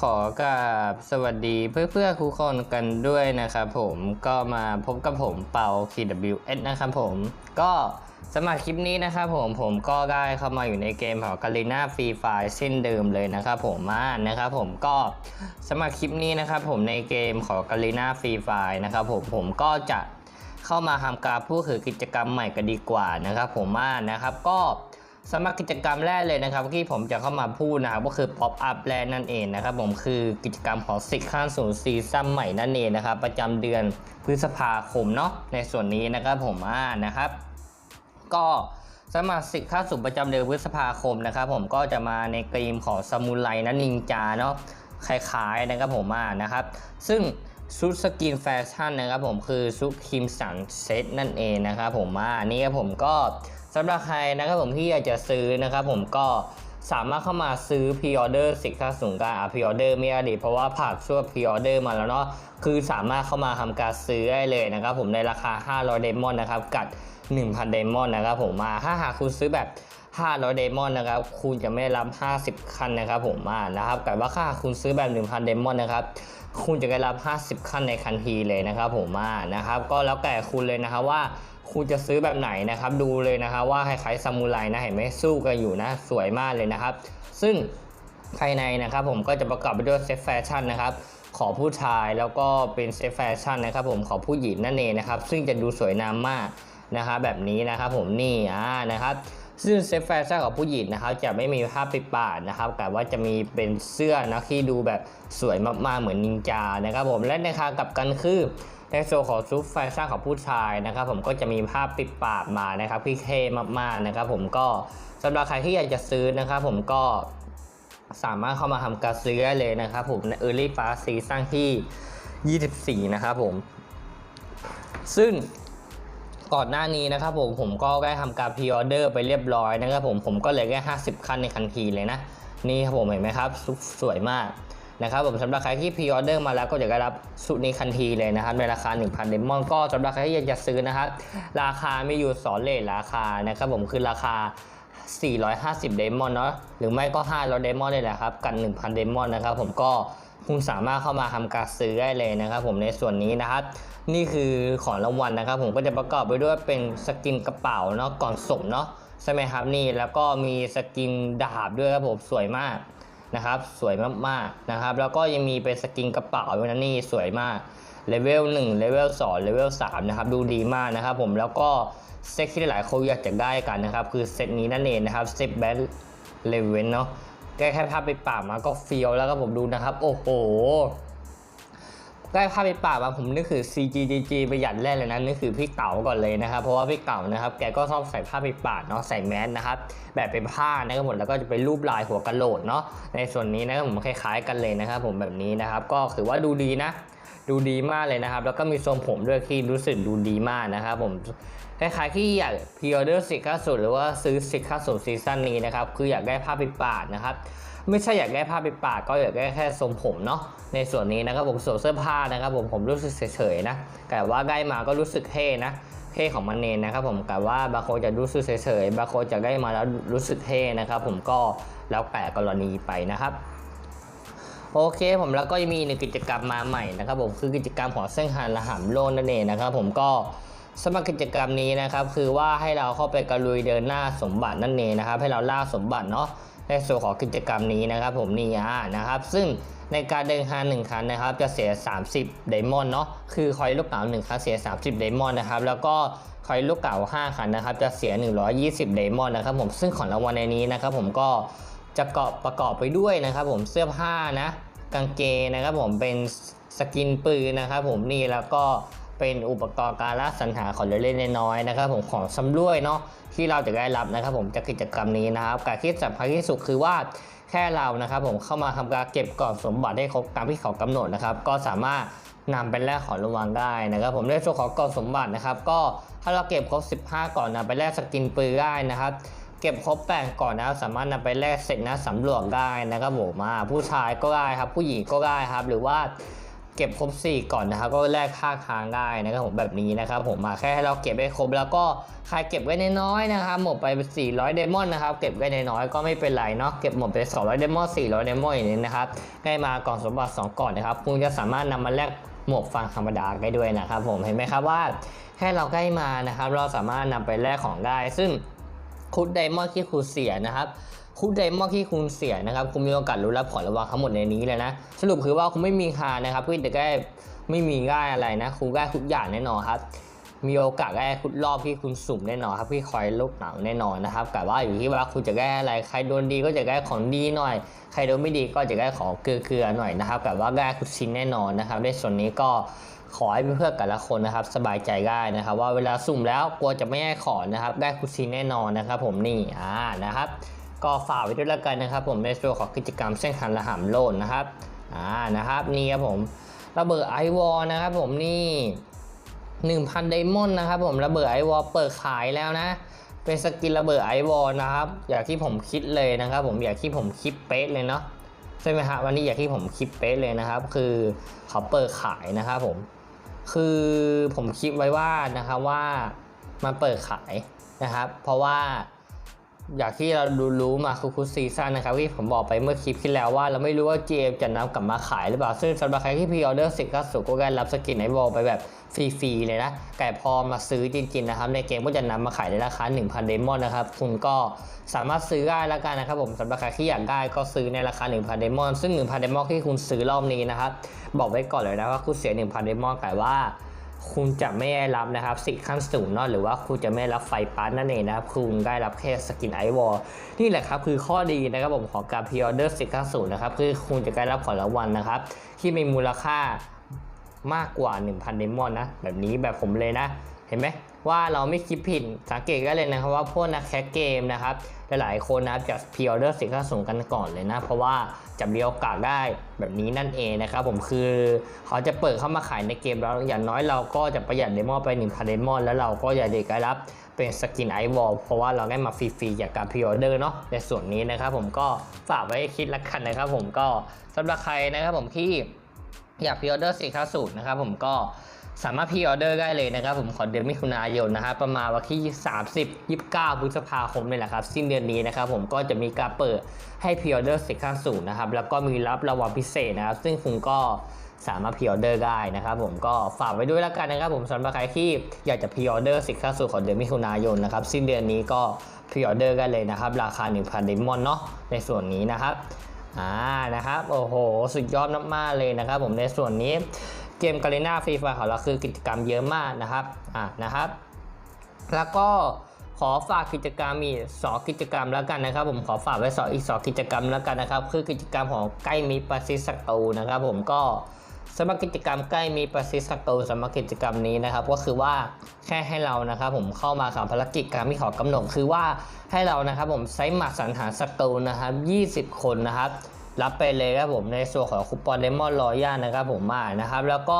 ขอกราบสวัสดีเพื่อเพื่อๆทุกคนกันด้วยนะครับผมก็มาพบกับผมเปา KWS นะครับผม ก็สำหรับคลิปนี้นะครับผมผมก็ได้เข้ามาอยู่ในเกมของ g a l i n a Free Fire เช่นเดิมเลยนะครับผมมานะครับผมก็สำหรับคลิปนี้นะครับผมในเกมของ g a l i n a Free Fire นะครับผมผมก็จะเข้ามาทำการพูดถึงกิจกรรมใหม่กันดีกว่านะครับผมมานะครับก็ สำหรับกิจกรรมแรกเลยนะครับที่ผมจะเข้ามาพูดนะครับก็คือ Pop Up Land นั่นเองนะครับผมคือกิจกรรมของสิขั้นศูนย์ซีซั่นใหม่นั่นเองนะครับประจำเดือนพฤษภาคมเนาะในส่วนนี้นะครับผมอ่านะครับ ก็สำหรับสิขั้นสูงประจำเดือนพฤษภาคมนะครับผมก็จะมาในเกมของซามูไรนะนินจาเนาะคล้ายๆนะครับผมอ่านะครับ ซึ่งชุดสกินแฟชั่นนะครับผมคือชุดคิมสันเซตนั่นเองนะครับผมอ่านนี้ครับผมก็ สำหรับใครนะครับผมที่อยากจะซื้อนะครับผมก็สามารถเข้ามาซื้อพ r ออเดอร์สิค่าสูงการอะพ r ออเดอร์ไม่อดีตเพราะว่าผ่านช่วงพ r ออเดอร์มาแล้วเนาะคือสามารถเข้ามาทำการซื้อได้เลยนะครับผมในราคา 500 เดมอนนะครับกับ1,000 เดมอนนะครับผมมาถ้าหากคุณซื้อแบบ 500 เดมอนนะครับคุณจะไม่ได้รับ 50 คันนะครับผมมานะครับแต่ว่าถ้าคุณซื้อแบบ 1,000 เดมอนนะครับ คุณจะได้รับ 50คันในคันทีเลยนะครับผมมานะครับ ก็แล้วแต่คุณเลยนะครับว่าคุณจะซื้อแบบไหนนะครับ ดูเลยนะครับว่าคล้ายๆซามูไรนะเห็นไหมสู้กันอยู่นะสวยมากเลยนะครับ ซึ่งภายในนะครับผมก็จะประกอบไปด้วยเซตแฟชั่นนะครับขอผู้ชายแล้วก็เป็นเซตแฟชั่นนะครับผมขอผู้หญิงนั่นเองนะครับ ซึ่งจะดูสวยงามมากนะครับแบบนี้นะครับผมนี่อ่านะครับ ซึ่งเซฟแฟชั่นของผู้หญิงนะครับจะไม่มีผ้าปิดปากนะครับแต่ว่าจะมีเป็นเสื้อนะที่ดูแบบสวยมากๆเหมือนนินจานะครับผมและในทางกลับกันคือในโซนของซุปแฟชั่นของผู้ชายนะครับ ผมก็จะมีผ้าปิดปากมานะครับที่เท่มากๆนะครับ ผมก็สำหรับใครที่อยากจะซื้อนะครับ ผมก็สามารถเข้ามาทำการซื้อได้เลยนะครับ ผมใน Early Fast Season ที่ 24 นะครับผม ซึ่ง ก่อนหน้านี้นะครับผมผมก็ได้ทำการพ r ออเดอร์ไปเรียบร้อยนะครับผมผมก็เลยแค่50 คันในคันทีเลยนะ นี่ครับผมเห็นไหมครับสสวยมากนะครับผมสำหรับใครที่พ r ออเดอร์มาแล้วก็จะได้รับสุดนี้คันทีเลยนะครับในราคา 1,000เดมอนก็สำหรับใครที่อยากจะซื้อนะครับราคาไม่อยู่สอนเลทราคานะครับผมคือราคา 450 เดมอนเนาะหรือไม่ก็500เดมอนเลยแหละครับ กัน 1,000 เดมอนนะครับผมก็คุณสามารถเข้ามาทำการซื้อได้เลยนะครับ ผมในส่วนนี้นะครับ นี่คือของรางวัลนะครับ ผมก็จะประกอบไปด้วยเป็นสกินกระเป๋าเนาะก่อนส่งเนาะใช่ไหมครับนี่แล้วก็มีสกินดาบด้วยครับผมสวยมากนะครับ สวยมากๆนะครับ แล้วก็ยังมีเป็นสกินกระเป๋าด้วยนะนี่สวยมาก เลเวล1เลเวล2เลเวล3นะครับดูดีมากนะครับผมแล้วก็เซตที่หลายคนอยากจะได้กันนะครับคือเซตนี้นั่นเองนะครับเซตแบทเลเวนเนาะแค่แค่ภาพไปป่ามาก็เฟียวแล้วก็ผมดูนะครับ โอ้โห ได้ภาพไปป่าบมาผมนึกถึง CGGG ประหยัดแรกเลยนะนึกถึงพี่เต๋าก่อนเลยนะครับ เพราะว่าพี่เต๋านะครับแกก็ชอบใส่ผ้าไปป่าดเนาะใส่แมสนะครับแบบเป็นผ้านะครับผมแล้วก็จะเป็นรูปลายหัวกะโหลกเนาะในส่วนนี้นะครับผมคล้ายๆกันเลยนะครับผมแบบนี้นะครับก็ถือว่าดูดีนะดูดีมากเลยนะครับ แล้วก็มีทรงผมด้วยที่รู้สึกดูดีมากนะครับผมคล้ายๆที่อยากพ r ออเดอร์สิค่าสุดหรือว่าซื้อสิค่าสุดซีซั่นนี้นะครับคืออยากได้ผ้าปิดปากนะครับไม่ใช่อยากได้ผ้าปิดปากก็อยากได้แค่ทรงผมเนาะในส่วนนี้นะครับผมส่วนเสื้อผ้านะครับผมผมรู้สึกเฉยๆนะแต่ว่าได้มาก็รู้สึกเท่นะเท่ของมันเองนะครับผมแต่ว่าบางคนจะรู้สึกเฉยๆบางคนจะได้มาแล้วรู้สึกเท่นะครับผมก็แล้วแต่กรณีไปนะครับโอเคผมแล้วก็ยังมีหนึ่งกิจกรรมมาใหม่นะครับผมคือกิจกรรมของเส้นหานละหามโลนนั่นเองนะครับผมก็สำหรับกิจกรรมนี้นะครับคือว่าให้เราเข้าไปกระลุยเดินหน้าสมบัตินั่นเองนะครับให้เราล่าสมบัติเนาะ ในส่วนของกิจกรรมนี้นะครับผมนี่อ่านะครับซึ่งในการเดินทางหนึ่งครั้งนะครับจะเสีย 30 ไดมอนด์เนาะคือคอยลูกเก๋าหนึ่งครั้งเสีย 30 ไดมอนด์นะครับแล้วก็คอยลูกเก๋า5ครั้งนะครับจะเสีย 120 ไดมอนด์นะครับผมซึ่งของรางวัลในนี้นะครับผมก็จะเกาะประกอบไปด้วยนะครับผมเสื้อผ้านะกางเกงนะครับผมเป็นสกินปืนนะครับผมนี่แล้วก็ เป็นอุปกรณ์การล่าสัญหาของเล่นน้อยๆนะครับ ผมของสำรวยเนาะที่เราจะได้รับนะครับ ผมจากกิจกรรมนี้นะครับการที่สำคัญที่สุดคือว่าแค่เรานะครับ ผมเข้ามาทำการเก็บกล่องสมบัติให้ครบตามที่เขากำหนดนะครับ ก็สามารถนำไปแลกของรางวัลได้นะครับ ผมในส่วนของกล่องสมบัตินะครับ ก็ถ้าเราเก็บครบ 15ก่อนนำไปแลกสกินปืนได้นะครับเก็บครบแปดก่อนนะสามารถนำไปแลกเสร็จนะสำรวจได้นะครับผมมาผู้ชายก็ได้ครับ ผู้หญิงก็ได้ครับ หรือว่า เก็บครบ 4 ก่อนนะครับ ก็แลกค่าค้างได้นะครับผมแบบนี้นะครับ ผมมาแค่ให้เราเก็บให้ครบ แล้วก็ใครเก็บไว้น้อยๆนะครับหมดไป 400เดมอนนะครับเก็บไว้น้อยๆก็ไม่เป็นไรเนาะเก็บหมดไป200เดมอน400เดมอนอย่างนี้นะครับได้มากล่องสมบัติ2ก่อนนะครับคุณจะสามารถนำมาแลกหมวกฟังธรรมดาได้ด้วยนะครับ ผมเห็นไหมครับว่าแค่เราใกล้มานะครับ เราสามารถนำไปแลกของได้ ซึ่งคุดไดมอนด์ที่คุณเสียนะครับ คุดไดมอนด์ที่คุณเสียนะครับคุณมีโอกาสรู้รับผลระวังทั้งหมดในนี้เลยนะ สรุปคือว่าคุณไม่มีคานะครับเพื่อจะได้ไม่มีง่ายอะไรนะคุณได้ทุกอย่างแน่นอนครับมีโอกาสได้คุดรอบที่คุณสุ่มแน่นอนครับที่คอยลูกหนังแน่นอนนะครับแต่ว่าอยู่ที่ว่าคุณจะได้อะไรใครโดนดีก็จะได้ของดีหน่อย ใครโดนไม่ดีก็จะได้ของเกลือๆหน่อยนะครับแต่ว่าได้คุดชิ้นแน่นอนนะครับในส่วนนี้ก็ขอให้เพื่อนๆแต่ละคนนะครับ สบายใจได้นะครับ ว่าเวลาสุ่มแล้วกลัวจะไม่ได้ของนะครับ ได้คุดชิ้นแน่นอนนะครับ ผมนี่อ่านะครับ ก็ฝากไว้ด้วยแล้วกันนะครับ ผมในส่วนของกิจกรรมเส้นทางระหำโลดนะครับอ่านะครับนี่ครับผมระเบิดไอวอลนะครับผมนี่1,000ไดมอนด์นะครับผมระเบิดไอวอลเปิดขายแล้วนะ เป็นสกินระเบิดไอวอลนะครับ อย่างที่ผมคิดเลยนะครับ ผมอย่างที่ผมคิดเป๊ะเลยเนาะใช่ไหมฮะวันนี้อย่างที่ผมคิดเป๊ะเลยนะครับ คือเขาเปิดขายนะครับผมคือผมคิดไว้ว่านะครับว่ามันเปิดขายนะครับ เพราะว่า อย่างที่เรารู้รู้มาคือคุซีซั่นนะครับที่ผมบอกไปเมื่อคลิปที่แล้วว่าเราไม่รู้ว่า GM จะนำกลับมาขายหรือเปล่า ซึ่งสำหรับใครที่พีออเดอร์สิก็สุก็ได้รับสกินไอวอลไปแบบฟรีๆเลยนะ แต่พอมาซื้อจริงๆนะครับในเกมก็จะนำมาขายในราคา 1,000 เดมอนนะครับ คุณก็สามารถซื้อได้แล้วกันนะครับผมสำหรับใครที่อยากได้ก็ซื้อในราคา 1,000 เดมอน ซึ่ง 1,000 เดมอนที่คุณซื้อรอบนี้นะครับบอกไว้ก่อนเลยนะว่าคุณเสีย 1,000 เดมอนแต่ว่า คุณจะไม่ได้รับนะครับสิขั้นสูงเนาะหรือว่าคุณจะไม่รับไฟปั๊นั่นเองนะครับคุณได้รับแค่สกินไอวอลนี่แหละครับคือข้อดีนะครับผมของการพิออเดอร์สิขั้นสูงนะครับคือคุณจะได้รับของรางวัลนะครับ ที่มีมูลค่ามากกว่า 1,000เดมอนนะแบบนี้แบบผมเลยนะ เห็นไหม ว่าเราไม่คิดผิดสังเกตก็เลยนะครับว่าพวกนักแคสเกมนะครับหลายๆคนนะครับจะพ r ออเดอร์สิขั้นสูงกันก่อนเลยนะ เพราะว่าจะมีโอกาสได้แบบนี้นั่นเองนะครับผมคือเขาจะเปิดเข้ามาขายในเกมแล้วอย่างน้อยเราก็จะประหยัดเดมอนไป1,000เดมอนแล้วเราก็จะได้รับเป็นสกินไอวอลเพราะว่าเราได้มาฟรีๆจากการพ r ออเดอร์เนาะในส่วนนี้นะครับผมก็ฝากไว้คิดละกันนะครับผมก็สำหรับใครนะครับผมที่อยากพ r ออเดอร์สินค้าสูตรนะครับผมก็ สามารถพ r ออเดอร์ได้เลยนะครับผมขอเดือนมิถุนายนนะครับประมาณวันที่ 30 29พฤษภาคมนี่แหละครับสิ้นเดือนนี้นะครับผมก็จะมีการเปิดให้พ r ออเดอร์สินค้าสูตรนะครับแล้วก็มีรับรางวัลพิเศษนะครับ ซึ่งคุณก็สามารถพ r ออเดอร์ได้นะครับผมก็ฝากไว้ด้วยแล้วกันนะครับผมสำหรับใครที่อยากจะพ r ออเดอร์สินค้าสูตรของเดือนมิถุนายนนะครับสิ้นเดือนนี้ก็พ r ออเดอร์กันเลยนะครับ ราคา 1,000เดมอนเนาะในส่วนนี้นะครับอ่านะครับโอ้โห สุดยอดมากๆเลยนะครับผมในส่วนนี้ เกมกา r นาฟรีไฟของเราคือกิจกรรมเยอะมากนะครับอ่านะครับ แล้วก็ขอฝากกิจกรรมมีสองกิจกรรมแล้วกันนะครับ ผมขอฝากไว้สองอีกสองกิจกรรมแล้วกันนะครับ คือกิจกรรมของใกล้มีปาซิทธิ์สักตูนะครับ ผมก็สำหรับกิจกรรมใกล้มีปาซิสตูสำหรับกิจกรรมนี้นะครับ ก็คือว่าแค่ให้เรานะครับ ผมเข้ามาทำภารกิจการที่ขอกำหนดคือว่าให้เรานะครับ ผมใช้หมักสังหารศัตรูนะครับ 20 คนนะครับ รับไปเลยครับผมในส่วนของคูปองเดมอนรอย่านะครับผมมานะครับ แล้วก็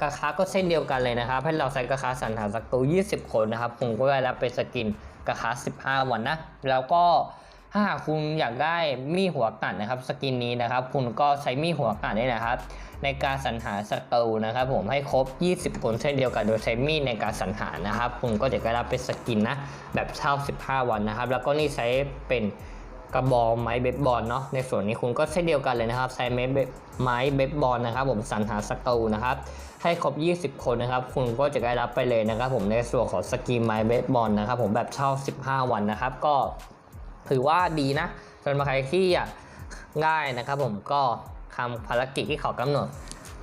กระคาก็เส้นเดียวกันเลยนะครับ ให้เราใส่กระคาสันหารศัตรู20 คนนะครับผมก็ได้รับเป็นสกินกระคา15 วันนะ แล้วก็ถ้าหากคุณอยากได้มีหัวกัดนะครับสกินนี้นะครับ คุณก็ใช้มีหัวกัดนี่นะครับ ในการสรรหาศัตรูนะครับ ผมให้ครบ 20 คนเช่นเดียวกันโดยใช้มีดในการสรรหานะครับ คุณก็จะได้รับเป็นสกินนะแบบเช่า 15 วันนะครับ แล้วก็นี่ใช้เป็น กระบอกไม้เบสบอลเนาะในส่วนนี้คุณก็เช่นเดียวกันเลยนะครับใช้ไม้เบสไม้เบสบอลนะครับ ผมสรรหาสตูนะครับ ให้ครบ 20 คนนะครับ คุณก็จะได้รับไปเลยนะครับ ผมในส่วนของสกีมไม้เบสบอลนะครับ ผมแบบเช่า 15 วันนะครับ ก็ถือว่าดีนะสำหรับใครที่อยากง่ายนะครับ ผมก็ทำภารกิจที่เขากำหนด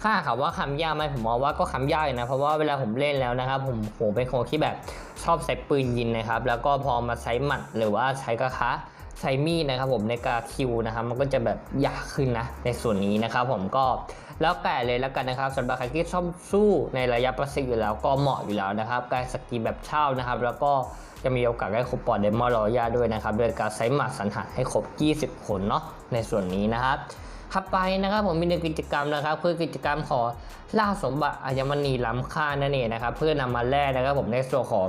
ถ้าหากว่าคำยากไหมผมมองว่าก็คำยากอยู่นะเพราะว่าเวลาผมเล่นแล้วนะครับ ผมผมเป็นคนที่แบบชอบใช้ปืนยิงนะครับ แล้วก็พอมาใช้หมัดหรือว่าใช้กระคะ ใช้มีดนะครับผมในการคิวนะครับมันก็จะแบบยากขึ้นนะในส่วนนี้นะครับผมก็แล้วแต่เลยแล้วกันนะครับสำหรับใครที่ชอบสู้ในระยะประชิดอยู่แล้วก็เหมาะอยู่แล้วนะครับการสกีแบบเช่านะครับ แล้วก็จะมีโอกาสได้คูปองเดมอลรอยาด้วยนะครับโดยการใช้หมัดสันหารให้ครบ 20 คนเนาะในส่วนนี้นะครับถัดไปนะครับผมมีหนึ่งกิจกรรมนะครับคือกิจกรรมขอล่าสมบัติอัญมณีล้ำค่านั่นเองนะครับเพื่อนำมาแลกนะครับผมในส่วนของ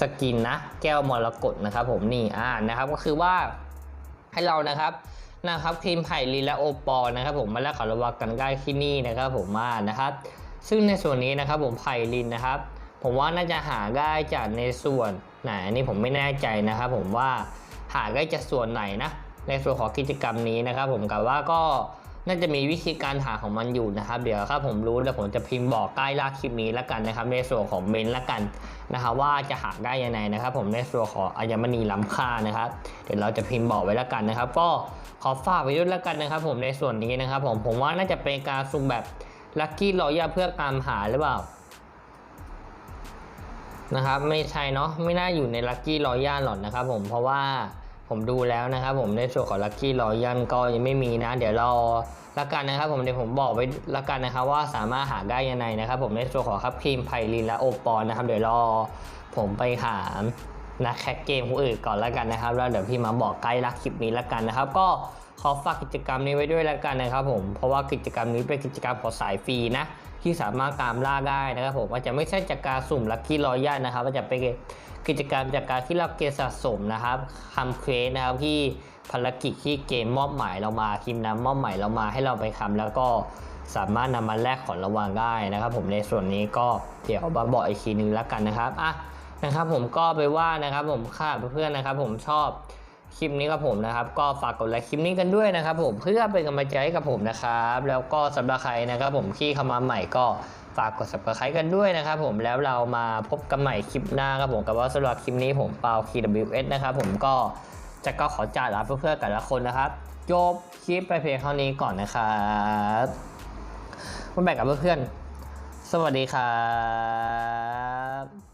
สกินนะแก้วมรกตนะครับผมนี่อ่านะครับก็คือว่า ให้เรานะครับนะครับทีมไผ่ลีและโอปอลนะครับ ผมมาแลกขอราวังกันได้ที่นี่นะครับ ผมมานะครับ ซึ่งในส่วนนี้นะครับ ผมไผ่ลินนะครับ ผมว่าน่าจะหาได้จากในส่วนไหนนี่ผมไม่แน่ใจนะครับ ผมว่าหาได้จากส่วนไหนนะในส่วนของกิจกรรมนี้นะครับ ผมกับว่าก็ น่าจะมีวิธีการหาของมันอยู่นะครับ เดี๋ยวถ้าผมรู้แล้วผมจะพิมพ์บอกใต้ล่าคลิปนี้แล้วกันนะครับ ในส่วนของเมนแล้วกันนะครับว่าจะหาได้ยังไงนะครับ ผมในส่วนของอัญมณีล้ำค่านะครับ เดี๋ยวเราจะพิมพ์บอกไว้แล้วกันนะครับ ก็ขอฝากไว้ด้วยแล้วกันนะครับ ผมในส่วนนี้นะครับ ผมผมว่าน่าจะเป็นการสุ่มแบบลัคกี้รอยาเพื่อตามหาหรือเปล่านะครับ ไม่ใช่เนาะไม่น่าอยู่ในลัคกี้รอยัลหรอกนะครับ ผมเพราะว่า ผมดูแล้วนะครับผมในส่วนของลัคกี้รอยัลก็ยังไม่มีนะ เดี๋ยวราละกันนะครับผมเดี๋ยวผมบอกไว้ละกันนะครับว่าสามารถหาได้ยังไงนะครับ ผมในส่วนของครับครีมไพลินและโอปอลนะครับ เดี๋ยวรอผมไปหานักแคคเกมคนอื่นก่อนละกันนะครับ แล้วเดี๋ยวพี่มาบอกใกล้ลัคลิปนี้ละกันนะครับ ก็ขอฝากกิจกรรมนี้ไว้ด้วยละกันนะครับ ผมเพราะว่ากิจกรรมนี้เป็นกิจกรรมของสายฟรีนะ ที่สามารถตามล่าได้นะครับผมอาจจะไม่ใช่จากการสุ่มลัคกี้รอยัลนะครับอาจจะเป็นกิจกรรมจากการที่เราเกสะสมนะครับทำเควสนะครับที่ภารกิจที่เกมมอบหมายเรามาทีมนำมอบหมายเรามาให้เราไปทำแล้วก็สามารถนำมาแลกของรางวัลได้นะครับ ผมในส่วนนี้ก็เดี๋ยวมาบอกอีกทีนึงแล้วกันนะครับอะนะครับผมก็ไปว่านะครับผมค่ะเพื่อนๆนะครับ ผมชอบ คลิปนี้กับผมนะครับ ก็ฝากกดไลค์คลิปนี้กันด้วยนะครับ ผมเพื่อเป็นกำลังใจให้กับผมนะครับ แล้วก็สำหรับใครนะครับ ผมที่เข้ามาใหม่ก็ฝากกด subscribe กันด้วยนะครับ ผมแล้วเรามาพบกันใหม่คลิปหน้าครับผมกับว่าสำหรับคลิปนี้ผมเปา KWS นะครับผมก็จะก็ขอจ่าลาเพื่อนๆแต่ละคนนะครับจบคลิปไปเพียงเท่านี้ก่อนนะครับมาแบ่งกับเพื่อนๆสวัสดีครับ